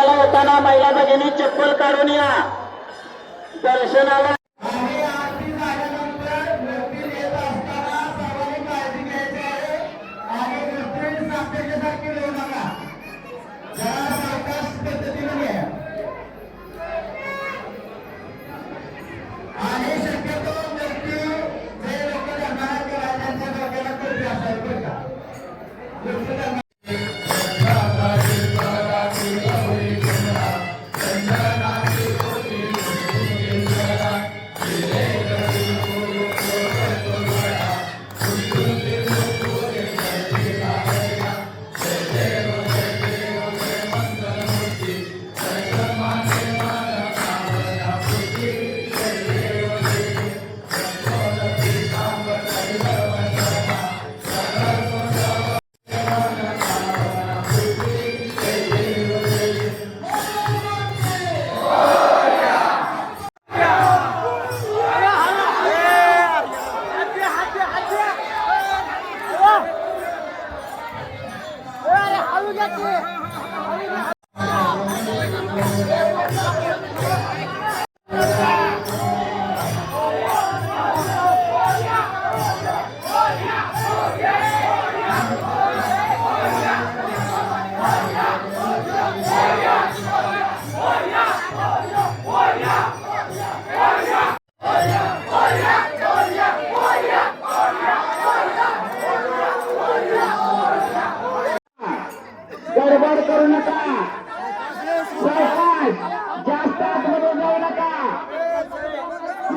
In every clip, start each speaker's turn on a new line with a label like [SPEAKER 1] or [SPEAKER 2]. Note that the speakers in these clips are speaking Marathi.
[SPEAKER 1] दर्शनाला येताना महिला भगिनी चप्पल काढून या. दर्शनाला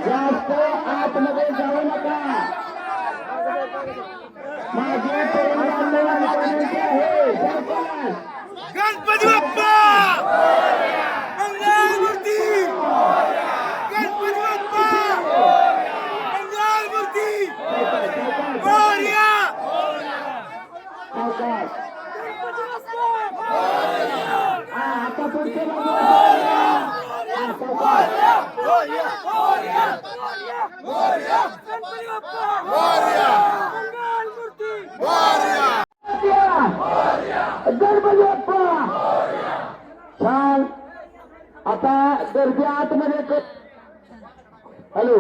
[SPEAKER 1] जास्त आतमध्ये जाऊ नका. माझे तरुण बांधवांना विनंती आहे.
[SPEAKER 2] गणपती बाप्पा मंगलमूर्ती गणपती बाप्पा मंगलमूर्ती मोरया
[SPEAKER 1] सावकाश हा, आता पुढच्या बाजूला हा, सावकाश
[SPEAKER 2] गणपती बाप्पा मंगलमूर्ती
[SPEAKER 1] गणपती बाप्पा छान आता गर्दी आतमध्ये कर हॅलो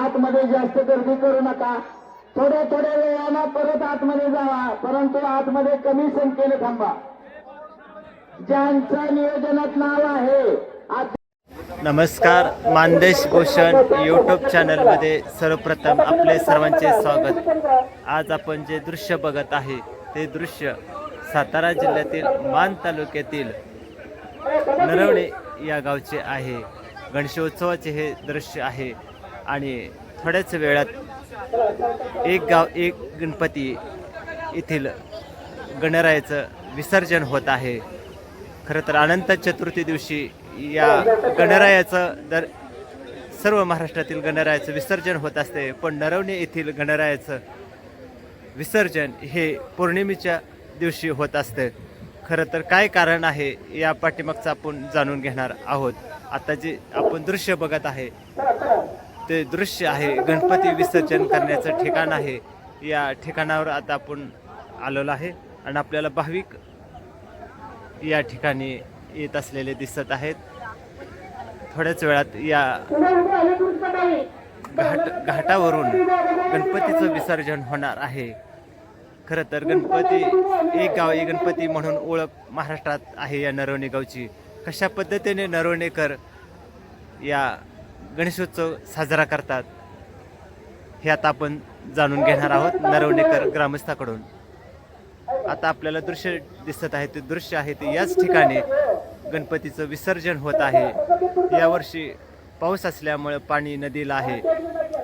[SPEAKER 1] आतमध्ये जास्त गर्दी करू नका. थोड्या थोड्या वेळानं परत आतमध्ये जावा परंतु आतमध्ये कमी संख्येने थांबा. ज्यांचा नियोजनात नाव आहे
[SPEAKER 3] नमस्कार मानदेश भूषण यूट्यूब चॅनलमध्ये सर्वप्रथम आपले सर्वांचे स्वागत. आज आपण जे दृश्य बघत आहे ते दृश्य सातारा जिल्ह्यातील मान तालुक्यातील नरवणे या गावचे आहे. गणेशोत्सवाचे हे दृश्य आहे. आणि थोड्याच वेळात एक गाव एक गणपती येथील गणरायाचं विसर्जन होत आहे. खरं तर अनंत चतुर्थी दिवशी या गणरायाचं दर सर्व महाराष्ट्रातील गणरायाचं विसर्जन होत असते. पण नरवणे येथील गणरायाचं विसर्जन हे पौर्णिमेच्या दिवशी होत असते. खरं तर काय कारण आहे या पाठीमागचं आपण जाणून घेणार आहोत. आता जे आपण दृश्य बघत आहे ते दृश्य आहे गणपती विसर्जन करण्याचं ठिकाण आहे. या ठिकाणावर आता आपण आलेलो आहे आणि आपल्याला भाविक या ठिकाणी येत असलेले दिसत आहेत. थोड्याच वेळात या घाट घाटावरून गणपतीचं विसर्जन होणार आहे. खरं तर गणपती एक गाव एक गणपती म्हणून ओळख महाराष्ट्रात आहे या नरवणे गावची. कशा पद्धतीने नरवणेकर या गणेशोत्सव साजरा करतात हे आता आपण जाणून घेणार आहोत नरवणेकर ग्रामस्थाकडून. आता आपल्याला दृश्य दिसत आहे ते दृश्य आहे ते याच ठिकाणी गणपतीचं विसर्जन होत आहे. यावर्षी पाऊस असल्यामुळं पाणी नदीला आहे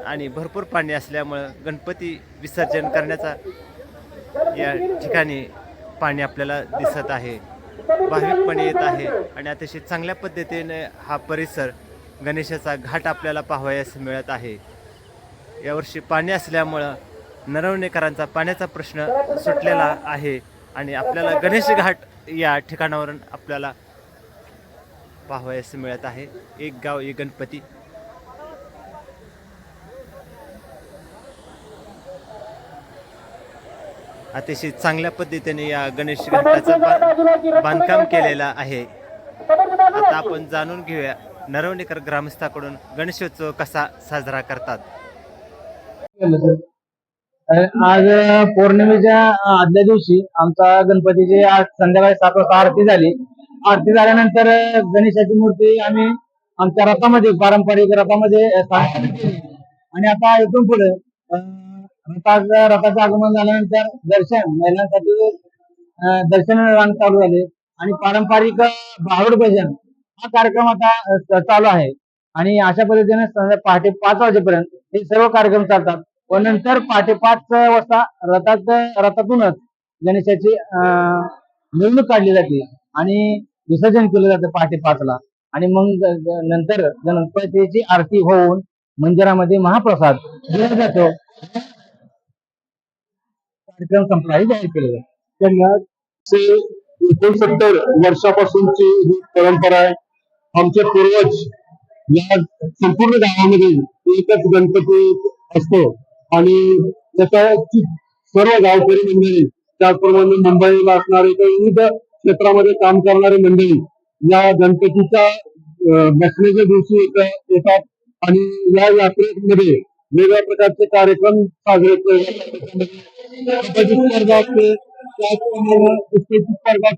[SPEAKER 3] आणि भरपूर पाणी असल्यामुळं गणपती विसर्जन करण्याचा या ठिकाणी पाणी आपल्याला दिसत आहे. भाविक पण येत आहे आणि अतिशय चांगल्या पद्धतीने हा परिसर गणेशाचा घाट आपल्याला पाहावयास मिळत आहे. यावर्षी पाणी असल्यामुळं नरवणेकरांचा पाण्याचा प्रश्न सुटलेला आहे आणि आपल्याला गणेश घाट या ठिकाणावरून आपल्याला पाहावयास मिळत आहे. एक गाव एक गणपती. अतिशय चांगल्या पद्धतीने या गणेश घाटाचं बांधकाम केलेलं आहे. आता आपण जाणून घेऊया नरवणेकर ग्रामस्थाकडून गणेशोत्सव कसा साजरा करतात.
[SPEAKER 4] आज पौर्णिमेच्या आदल्या दिवशी आमचा गणपतीची आज संध्याकाळी सात वाजता आरती झाली. आरती झाल्यानंतर गणेशाची मूर्ती आम्ही आमच्या रथामध्ये पारंपरिक रथामध्ये आणि आता इथून पुढे अं, रथाचं आगमन झाल्यानंतर दर्शन महिलांसाठी दर्शन रांग चालू झाले. आणि पारंपरिक भावड भजन हा कार्यक्रम आता चालू आहे. आणि अशा पद्धतीने पहाटे पाच वाजेपर्यंत हे सर्व कार्यक्रम चालतात. व नंतर पहाटे पाच वाजता रथात रथातूनच गणेशाची मिरवणूक काढली जाते आणि विसर्जन केलं जातं पहाटे पाचला. आणि मग नंतर गणपतीची आरती होऊन मंदिरामध्ये महाप्रसाद दिला जातो. विक्रम संपला हे जाहीर केलं जातं
[SPEAKER 5] त्यांना एकोणसत्तर वर्षापासूनची ही परंपरा आहे आमचे पूर्वज या संपूर्ण गावामध्ये एकच गणपती असतो आणि त्याची सर्व गावकरी मंडळी त्याचप्रमाणे मुंबईला असणारे किंवा विविध क्षेत्रामध्ये काम करणारी मंडळी या गणपतीच्या बसण्याच्या दिवशी येतात आणि या यात्रेमध्ये वेगवेगळ्या प्रकारचे कार्यक्रम साजरे स्पर्धा असते त्याचप्रमाणे कुस्तीची स्पर्धा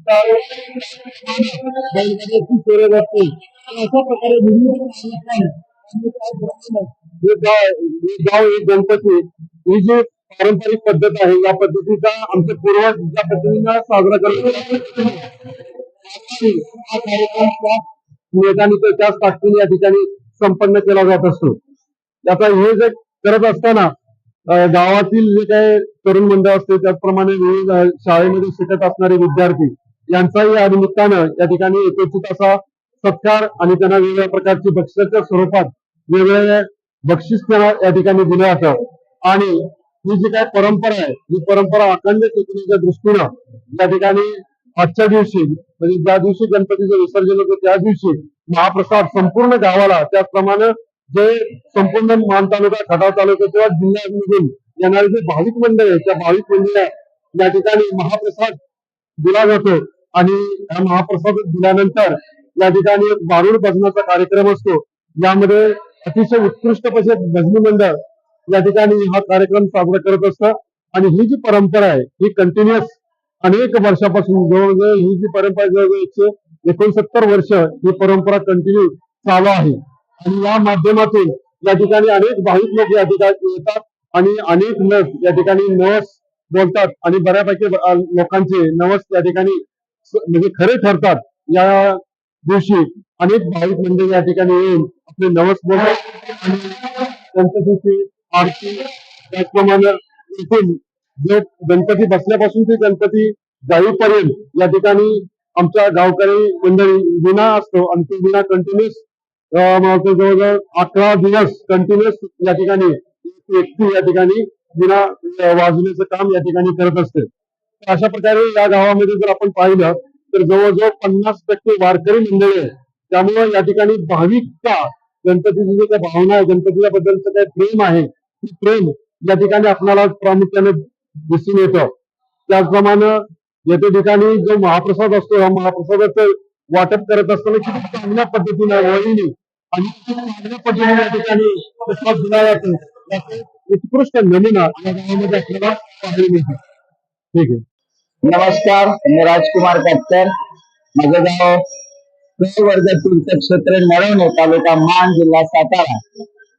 [SPEAKER 5] बैलगाड्याची शर्यत असते अशा प्रकारे विविध कार्यक्रम आणि त्याचप्रमाणे हे गाव हे गाव हे गणपती ही जी पारंपरिक पद्धत आहे या पद्धतीचा आमचे पूर्वज ज्या पद्धतीनं साजरा करतो. हा कार्यक्रम त्याच नियताने तर त्याच ताकदीने या ठिकाणी संपन्न केला जात असतो. आता हे जे करत असताना गावातील जे काही तरुण मंडळ असते त्याचप्रमाणे विविध शाळेमध्ये शिकत असणारे विद्यार्थी यांचाही या निमित्तानं या ठिकाणी एकत्रित असा सत्कार आणि त्यांना वेगवेगळ्या प्रकारची बक्षिसाच्या स्वरूपात वेगवेगळे बक्षीस त्यांना या ठिकाणी दिलं जातं. आणि ही जी काही परंपरा आहे ही परंपरा अखंड टिकण्याच्या दृष्टीनं या ठिकाणी आजच्या दिवशी म्हणजे ज्या दिवशी गणपतीचं विसर्जन होतं त्या दिवशी महाप्रसाद संपूर्ण गावाला त्याचप्रमाणे जे संपूर्ण मान तालुका खटाव तालुका किंवा जिल्ह्यामधून येणारे जे भाविक मंडळ आहे त्या भाविक मंडळ या ठिकाणी महाप्रसाद दिला जातो. आणि हा महाप्रसाद दिल्यानंतर या ठिकाणी एक बारुड भजनाचा कार्यक्रम असतो. यामध्ये अतिशय उत्कृष्ट पैसे भजनी मंडळ या ठिकाणी हा कार्यक्रम साजरा करत असतं आणि ही जी परंपरा आहे ही कंटिन्युअस अनेक वर्षापासून जवळजवळ ही जी परंपरा जवळजवळ एकशे एकोणसत्तर वर्ष ही परंपरा कंटिन्यू चालू आहे. आणि या माध्यमातून या ठिकाणी अनेक भाविक लोक या ठिकाणी येतात आणि अनेक लोक या ठिकाणी नवस बोलतात आणि बऱ्यापैकी लोकांचे नवस या ठिकाणी म्हणजे खरे ठरतात. या दिवशी अनेक भाविक मंडळ या ठिकाणी येऊन आपले नवस बोलतात आणि गणपतीची आरती त्याचप्रमाणे इथून जे गणपती बसल्यापासून ते गणपती जाईपर्यंत या ठिकाणी आमच्या गावकरी मंडळी विना असतो आणि ते विना कंटिन्युअस जवळजवळ अकरा दिवस कंटिन्युअस या ठिकाणी एकटी या ठिकाणी विना वाजवण्याचं काम या ठिकाणी करत असते. तर अशा प्रकारे या गावामध्ये जर आपण पाहिलं तर जवळजवळ पन्नास टक्के वारकरी मंडळी आहे त्यामुळे या ठिकाणी भाविकता गणपतीची जी काही भावना आहे गणपतीच्या बद्दलचं काही प्रेम आहे ती प्रेम या ठिकाणी आपल्याला प्रामुख्याने दिसून येतं. त्याचप्रमाणे येथे ठिकाणी जो महाप्रसाद असतो हा महाप्रसादाचं वाटप करत असताना किती चांगल्या पद्धतीने वळीने या ठिकाणी प्रसाद दिला जातो उत्कृष्ट नमुना या गावामध्ये आपल्याला पाहायला मिळतो ठीक आहे
[SPEAKER 6] नमस्कार मी राजकुमार कट्टर माझं गाव क वर्ग तीर्थक्षेत्र नरवणे तालुका मान जिल्हा सातारा.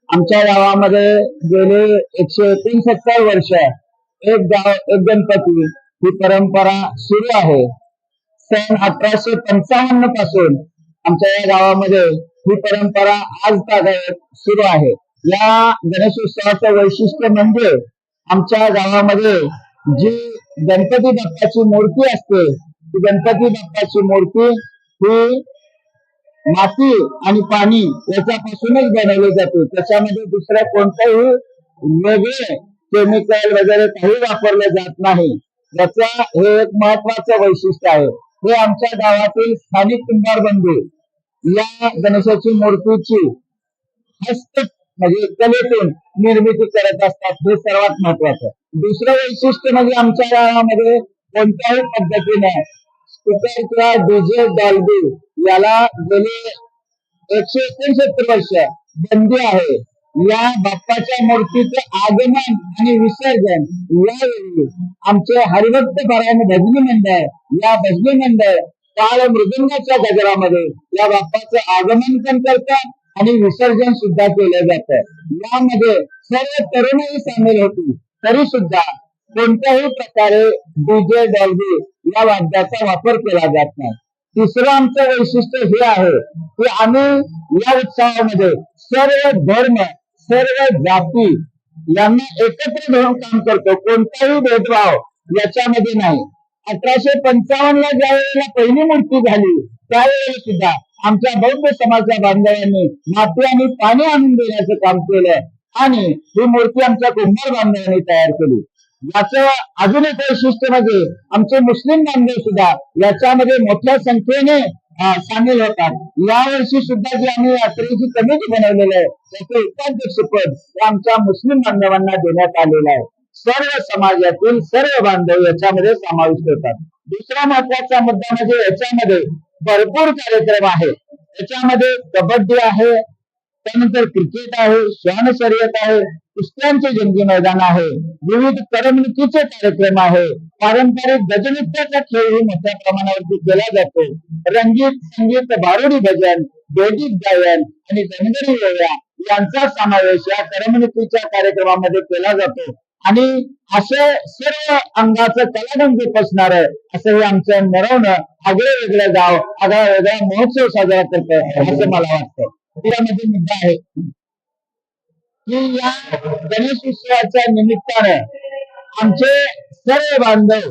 [SPEAKER 6] आमच्या गावामध्ये गेले एकशे एकोणसत्तर वर्ष एक गाव एक गणपती ही परंपरा सुरू आहे. सन अठराशे पंचावन्नपासून आमच्या या गावामध्ये ही परंपरा आज तागायत सुरू आहे. या गणेशोत्सवाचं वैशिष्ट्य म्हणजे आमच्या गावामध्ये जी गणपती बाप्पाची मूर्ती असते ती गणपती बाप्पाची मूर्ती ही माती आणि पाणी याच्यापासूनच बनवली जाते. त्याच्यामध्ये दुसऱ्या कोणत्याही वेगळे केमिकल वगैरे काही वापरलं जात नाही. याचं हे एक महत्वाचं वैशिष्ट्य आहे. हे आमच्या गावातील स्थानिक कुंभार बंधू या गणेशाची मूर्तीची हस्त म्हणजे कलेतून निर्मिती करत असतात. हे सर्वात महत्वाचं. दुसरं वैशिष्ट्य म्हणजे आमच्या गावामध्ये कोणत्याही पद्धतीने स्पीकर किंवा डीजे डॉल्बी याला गेले एकशे एकोणसत्तर वर्ष बंदी आहे. या बाप्पाच्या मूर्तीचं आगमन आणि विसर्जन यावेळी आमचे हरिभक्त परायण भजनी मंडळ या भजनी मंडळ काळ मृदुंगाच्या गजरामध्ये या बाप्पाचं आगमन पण करतात आणि विसर्जन सुद्धा केलं जात यामध्ये सर्व तरुणही सामील होती. तरी सुद्धा कोणत्याही प्रकारे डीजे डॉल्बी या वाद्याचा वापर केला जात नाही. तिसरं आमचं वैशिष्ट्य हे आहे की आम्ही या उत्सवामध्ये सर्व धर्म सर्व जाती यांना एकत्र धरून काम करतो. कोणताही भेदभाव याच्यामध्ये नाही. अठराशे पंचावन्न ला ज्या वेळेला पहिली मूर्ती झाली त्यावेळेला सुद्धा आमच्या बौद्ध समाजच्या बांधवांनी माती आणि पाणी आणून देण्याचं काम केलंय. आणि ही मूर्ती आमच्या कुंभार बांधवांनी तयार केली. याच अजून एक वैशिष्ट्य म्हणजे आमचे मुस्लिम बांधव सुद्धा याच्यामध्ये मोठ्या संख्येने सामील होतात. यावर्षी सुद्धा जी आम्ही यात्रेची कमिटी बनवलेली आहे त्याचे उपाध्यक्षपद हे आमच्या मुस्लिम बांधवांना देण्यात आलेलं आहे. सर्व समाजातील सर्व बांधव याच्यामध्ये समाविष्ट होतात. दुसरा महत्त्वाचा मुद्दा म्हणजे याच्यामध्ये भरपूर कार्यक्रम आहेत. याच्यामध्ये कबड्डी आहे त्यानंतर क्रिकेट आहे श्वान शर्यत आहे कुस्त्यांचे जंगी मैदान आहे विविध करमणुकीचे कार्यक्रम आहे. पारंपरिक गजनृत्याचा खेळही मोठ्या प्रमाणावरती केला जातो. रंगीत संगीत बारुडी भजन बेडीत गायन आणि धनगरी वेळा यांचा समावेश या करमणुकीच्या कार्यक्रमामध्ये केला जातो. आणि असं सर्व अंगाचं कलागंज पसणार असं हे आमचं मरवणं आगळं वेगळं गाव आगळा वेगळा महोत्सव साजरा करतं असं मला वाटतं त्यामध्ये मुद्दा आहे की या गणेश उत्सवाच्या निमित्तानं आमचे सर्व बांधव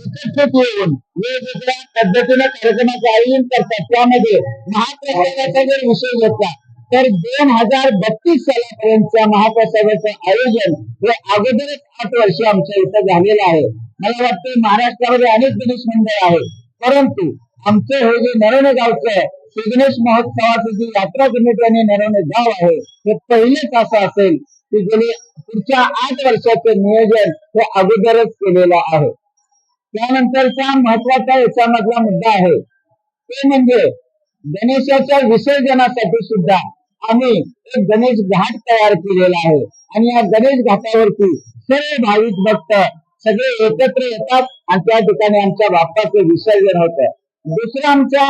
[SPEAKER 6] एकत्रित येऊन वेगवेगळ्या पद्धतीने कार्यक्रमाचं आयोजन करतात. त्यामध्ये महाप्रसादाचा जर विषय घेतला तर दोन हजार बत्तीस सालापर्यंतच्या महाप्रसादाचं आयोजन हे अगोदरच आठ वर्ष आमच्या इथं झालेलं आहे. मला वाटतं महाराष्ट्रामध्ये अनेक गणेश मंडळ आहे परंतु आमचं हे जे नरवणे गावचं श्री गणेश महोत्सवाचं जी यात्रा कमिटी आणि नरवणे गाव आहे हे पहिलेच असं असेल की गेले पुढच्या आठ वर्षाचं नियोजन हे अगोदरच केलेलं आहे. त्यानंतरचा महत्त्वाचा याच्यामधला मुद्दा आहे. ते म्हणजे गणेशाच्या विसर्जनासाठी सुद्धा आम्ही एक गणेश घाट तयार केलेला आहे. आणि या गणेश घाटावरती सर्व भाविक भक्त सगळे एकत्र येतात आणि त्या ठिकाणी आमच्या बाप्पाचं विसर्जन होतं. दुसरं आमच्या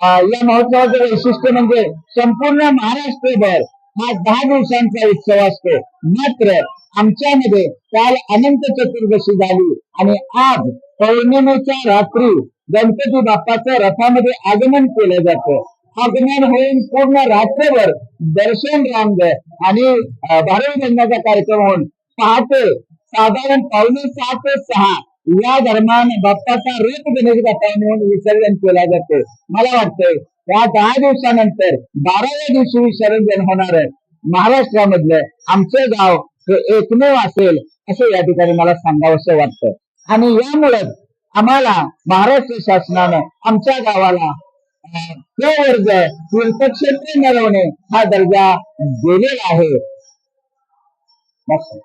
[SPEAKER 6] या महोत्सवाचं वैशिष्ट्य म्हणजे संपूर्ण महाराष्ट्रभर हा दहा दिवसांचा उत्सव असतो. मात्र आमच्यामध्ये काल अनंत चतुर्दशी झाली आणि आज पौर्णिमेच्या रात्री गणपती बाप्पाचं रथामध्ये आगमन केलं जातं. आगमन होईल पूर्ण रात्रभर दर्शन रांग आणि भारवी भारत बंदाचा कार्यक्रम होऊन पहाटे साधारण पावणे सहा ते सहा या दरम्यान बाप्पाचा रूप गणेश म्हणून विसर्जन केला जाते. मला वाटतंय या दहा दिवसानंतर बाराव्या दिवशी विसर्जन होणार आहे. महाराष्ट्रामधलं आमचं गाव हे एकमेव असेल असं या ठिकाणी मला सांगावंसं वाटतं आणि यामुळे आम्हाला महाराष्ट्र शासनानं आमच्या गावाला अं, वर्ग तीर्थक्षेत्र मिळवणे हा दर्जा दिलेला आहे. बस.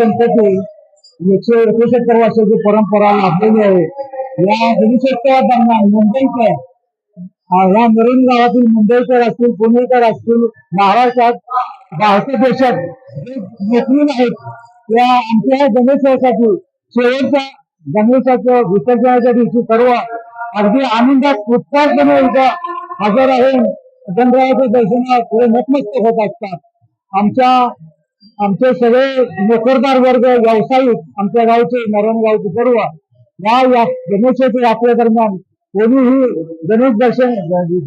[SPEAKER 6] गणपती एकशे एकोणसत्तर वर्षाची परंपरा लाभलेली आहे. या गणेशोत्सवादरम्यान मुंबईकर अं, या नवीन गावातील मुंबईकर असतील पुणेकर असतील महाराष्ट्रात भारत देशात जे आहेत. त्या आमच्या गणेशोत्सवासाठी शेवटच्या गणेशाच्या विसर्जनाच्या दिवशी सर्व अगदी आनंदात उत्साहपणे उद्या हजर राहून गणरायाच्या दर्शनात पुढे नतमस्तक होत असतात. आमच्या आमचे सगळे नोकरदार वर्ग व्यावसायिक आमच्या गावचे नारायण गावचे सर्व या या गणेशाच्या यात्रेदरम्यान कोणीही गणेश दर्शन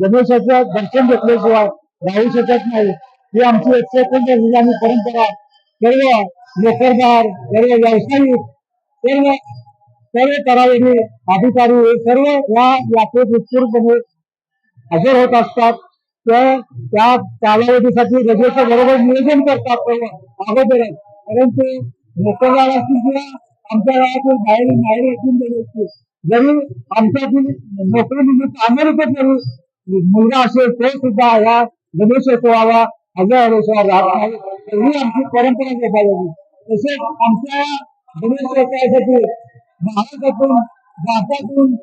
[SPEAKER 6] गणेशाचं दर्शन घेतल्याशिवाय राहू शकत नाही. ही आमची एकशे आणि परंपरा. सर्व नोकरदार सर्व व्यावसायिक सर्व सर्व करावेनी अधिकारी सर्व या यात्रेत उत्स्फूर्तपणे हजर होत असतात. त्या कालावधीसाठी रजेचं बरोबर नियोजन करतात सर्व अगोदरच. परंतु नोकरदार असतील किंवा आमच्या गावातून बाहेर बाहेर येथून असतील जरी आमच्यातील नोकरीनिमित्त अमेरिकेत जरी मुलगा असेल तो सुद्धा या गणेशोत्सवाला हजर हजेशिवाय राहत नाही ही आमची परंपरा जपायची तसेच आमच्या गणेशोत्सवासाठी महाराष्ट्रातून भारतातून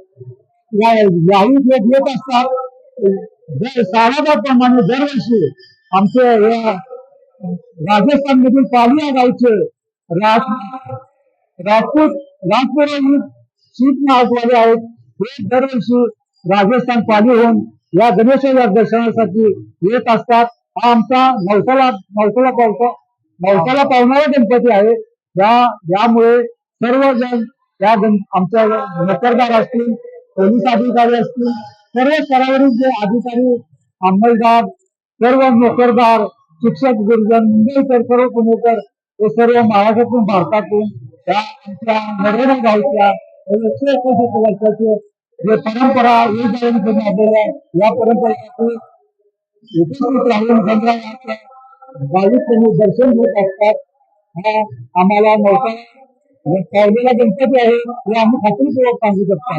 [SPEAKER 6] याही भेट येत असतात सालाबाप्रमाणे दरवर्षी आमचे या राजस्थान मधील पालिया गावचे राजपूत राजपुरोहित शीत नावाले आहेत. हे दरवर्षी राजस्थान पाली होऊन या गणेशाच्या दर्शनासाठी येत असतात. हा आमचा नवसाला नवसाला पावसा नवसाला पावणारा गणपती आहे. या यामुळे सर्वजण या आमच्या नोकरदार असतील पोलीस अधिकारी असतील सर्व स्तरावरील जे अधिकारी अंमलदार सर्व नोकरदार शिक्षक गुरुजन मुंबईकर सर्व पुणेकर हे सर्व महाराष्ट्रातून भारतातून या आमच्या नरेंद्र गावच्या एकशे एकोणतीस वर्षाचे जे परंपरा विजयी आपल्याला या परंपरेसाठी उपस्थित राहून गणरायाच्या भाविकांनी दर्शन घेत असतात. हा आम्हाला मोठा पावलेला गणपती आहे हे आम्ही खात्रीपूर्वक सांगू शकतो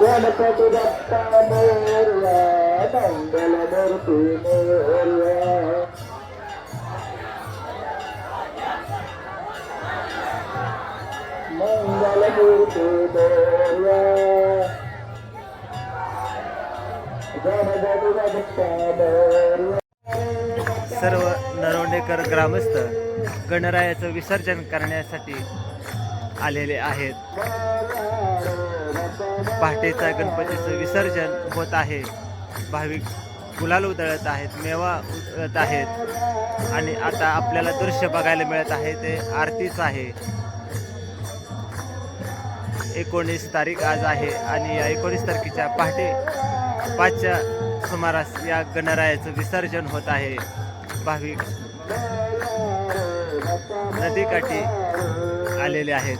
[SPEAKER 1] गणपती बाप्पा मोरया मंगल मूर्ती मोरया मंगल मूर्ती मोरया गणपती बाप्पा मोरया
[SPEAKER 3] सर्व नरवणेकर ग्रामस्थ गणरायाचं विसर्जन करण्यासाठी आलेले आहेत. पहाटेचा गणपतीचं विसर्जन होत आहे. भाविक गुलाल उधळत आहेत मेवा उधळत आहेत. आणि आता आपल्याला दृश्य बघायला मिळत आहे ते आरतीच आहे. एकोणीस तारीख आज आहे आणि या एकोणीस तारखेच्या पहाटे पाचच्या सुमारास या गणरायाचं विसर्जन होत आहे. भाविक नदीकाठी आलेले आहेत.